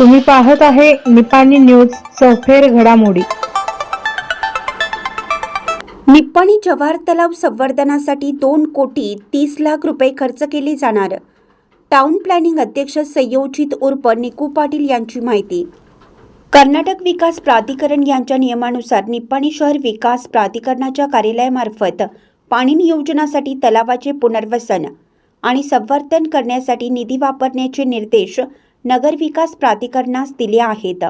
तुम्ही पाहत आहे निपाणी न्यूज चौफेर घडामोडी. निप्पाणी जव्हार तलाव संवर्धनासाठी दोन कोटी तीस लाख रुपये खर्च केले जाणार. टाउन प्लॅनिंग अध्यक्ष संयोजित उर्फ निकू पाटील यांची माहिती. कर्नाटक विकास प्राधिकरण यांच्या नियमानुसार निप्पाणी शहर विकास प्राधिकरणाच्या कार्यालयामार्फत पाणी नियोजनासाठी तलावाचे पुनर्वसन आणि संवर्धन करण्यासाठी निधी वापरण्याचे निर्देश नगरविकास प्राधिकरणास दिल्या आहेत.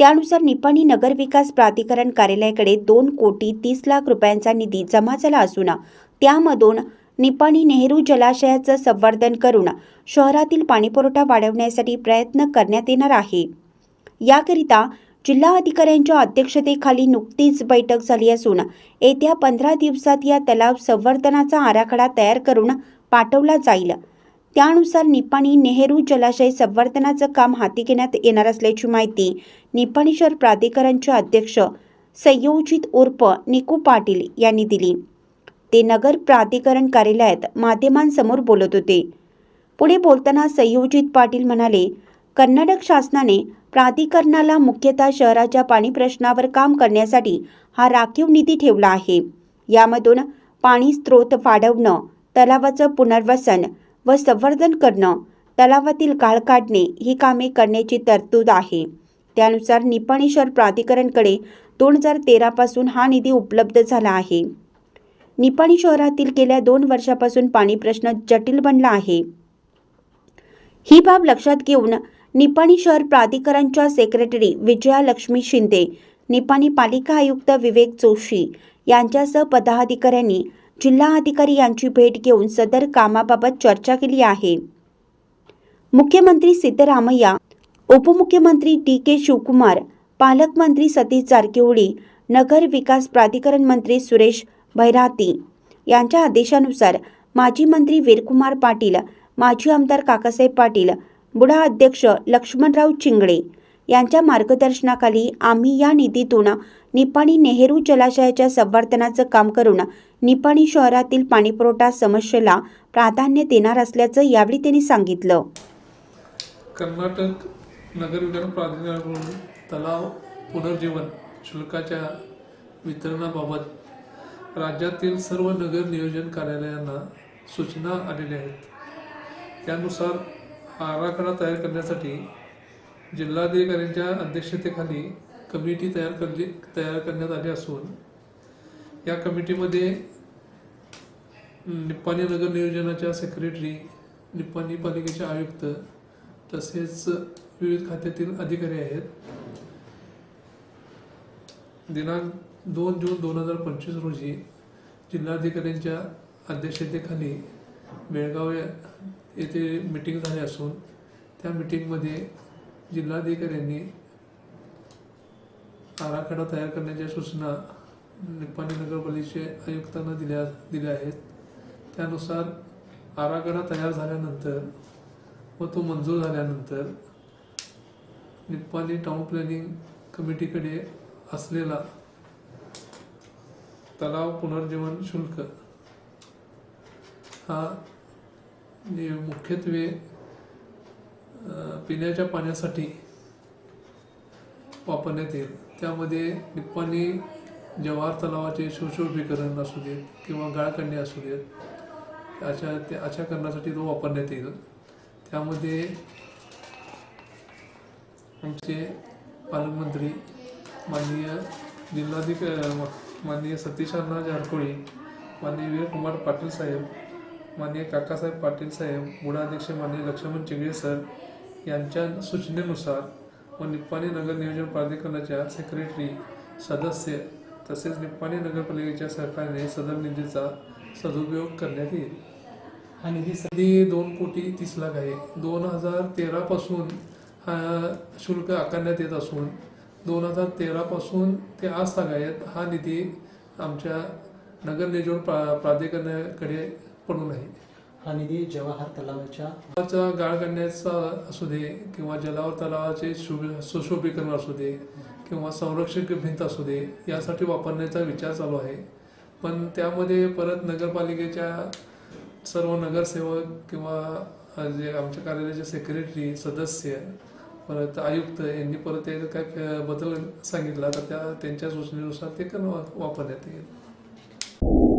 त्यानुसार निपाणी नगर विकास प्राधिकरण कार्यालयाकडे दोन कोटी तीस लाख रुपयांचा निधी जमा झाला असून त्यामधून निपाणी नेहरू जलाशयाचं संवर्धन करून शहरातील पाणीपुरवठा वाढवण्यासाठी प्रयत्न करण्यात येणार आहे. याकरिता जिल्हा अधिकाऱ्यांच्या अध्यक्षतेखाली नुकतीच बैठक झाली असून येत्या पंधरा दिवसात या तलाव संवर्धनाचा आराखडा तयार करून पाठवला जाईल. त्यानुसार निपाणी नेहरू जलाशय संवर्धनाचं काम हाती घेण्यात येणार असल्याची माहिती निपाणी शहर प्राधिकरणचे अध्यक्ष संयोजित उर्फ निकू पाटील यांनी दिली. ते नगर प्राधिकरण कार्यालयात माध्यमांसमोर बोलत होते. पुढे बोलताना संयोजित पाटील म्हणाले कर्नाटक शासनाने प्राधिकरणाला मुख्यतः शहराच्या पाणी प्रश्नावर काम करण्यासाठी हा राखीव निधी ठेवला आहे. यामधून पाणी स्रोत वाढवणं तलावाचं पुनर्वसन व संवर्धन करणं तलावातील गाळ काढणे ही कामे करण्याची तरतूद आहे. त्यानुसार निपाणी शहर प्राधिकरणकडे दोन हजार तेरापासून हा निधी उपलब्ध झाला आहे. निपाणी शहरातील गेल्या दोन वर्षापासून पाणी प्रश्न जटिल बनला आहे. ही बाब लक्षात घेऊन निपाणी शहर प्राधिकरणच्या सेक्रेटरी विजया लक्ष्मी शिंदे निपाणी पालिका आयुक्त विवेक जोशी यांच्यासह पदाधिकाऱ्यांनी जिल्हा अधिकारी यांची भेट घेऊन सदर कामाबाबत चर्चा केली आहे. मुख्यमंत्री सिद्धरामय्या उपमुख्यमंत्री डी के शिवकुमार पालकमंत्री सतीश जारकिहोळी नगर विकास प्राधिकरण मंत्री सुरेश भैराती यांच्या आदेशानुसार माजी मंत्री वीरकुमार पाटील माजी आमदार काकासाहेब पाटील बुडा अध्यक्ष लक्ष्मणराव चिंगळे यांच्या मार्गदर्शनाखाली आम्ही या निधीतून निपाणी नेहरू जलाशयाच्या संवर्धनाचं काम करून निपाणी शहरातील पाणीपुरवठा समस्येला प्राधान्य देणार असल्याचं यावेळी त्यांनी सांगितलं. कर्नाटक नगर विकास प्राधिकरणाकडून तलाव पुनर्जीवन शुल्काच्या वितरणाबाबत राज्यातील सर्व नगर नियोजन कार्यालयांना सूचना आलेल्या आहेत. त्यानुसार आराखडा तयार करण्यासाठी जिल्हाधिकाऱ्यांच्या अध्यक्षतेखाली कमिटी तयार करली तयार करण्यात आली असून या कमिटीमध्ये निप्पाणी नगर नियोजनाच्या सेक्रेटरी निप्पाणी पालिकेचे आयुक्त तसेच विविध खात्यातील अधिकारी आहेत. दिनांक दोन जून दोन हजार पंचवीस रोजी जिल्हाधिकाऱ्यांच्या अध्यक्षतेखाली बेळगाव येथे मीटिंग झाली असून त्या मिटिंगमध्ये जिल्हाधिकाऱ्यांनी आराखडा तयार करण्याच्या सूचना निप्पाणी नगरपालिकेचे आयुक्तांना दिल्या दिल्या आहेत. त्यानुसार आराखडा तयार झाल्यानंतर व तो मंजूर झाल्यानंतर निप्पाणी टाउन प्लॅनिंग कमिटीकडे असलेला तलाव पुनर्जीवन शुल्क हा मुख्यत्वे पिण्याच्या पाण्यासाठी वापरण्यात येईल. त्यामध्ये निप्पानी जवाहर तलावाचे सुशोभीकरण असू देत किंवा गाळ काढणे असू देत अशा ते अशा करण्यासाठी तो वापरण्यात येईल. त्यामध्ये आमचे पालकमंत्री माननीय जिल्हाधिक माननीय सतीश अण्णा जारकोळी माननीय वीरकुमार पाटील साहेब माननीय काकासाहेब पाटील साहेब बुडाध्यक्ष माननीय लक्ष्मण चिगळे सर यांच्या सूचनेनुसार व निप्पाणी नगर नियोजन प्राधिकरणाच्या सेक्रेटरी सदस्य तसेच निप्पाणी नगरपालिकेच्या सरकारने सदर निधीचा सदुपयोग करण्यात येईल. हा निधी निधी दोन कोटी तीस लाख आहे. दोन हजार तेरापासून हा शुल्क आकारण्यात येत असून दोन हजार तेरापासून ते आज आहेत हा निधी आमच्या नगर नियोजन प्रा प्राधिकरणाकडे पडून आहे. हा निधी जवाहर तलावाच्या गाळ करण्याचा असू दे किंवा जलावर तलावाचे शुभ सुशोभीकरण असू दे किंवा संरक्षक भिंत असू दे यासाठी वापरण्याचा विचार चालू आहे. पण त्यामध्ये परत नगरपालिकेच्या सर्व नगरसेवक किंवा जे आमच्या कार्यालयाचे सेक्रेटरी सदस्य परत आयुक्त यांनी परत त्याच्यात काय बदल सांगितला तर त्या त्यांच्या सूचनेनुसार ते करून वापरण्यात येईल.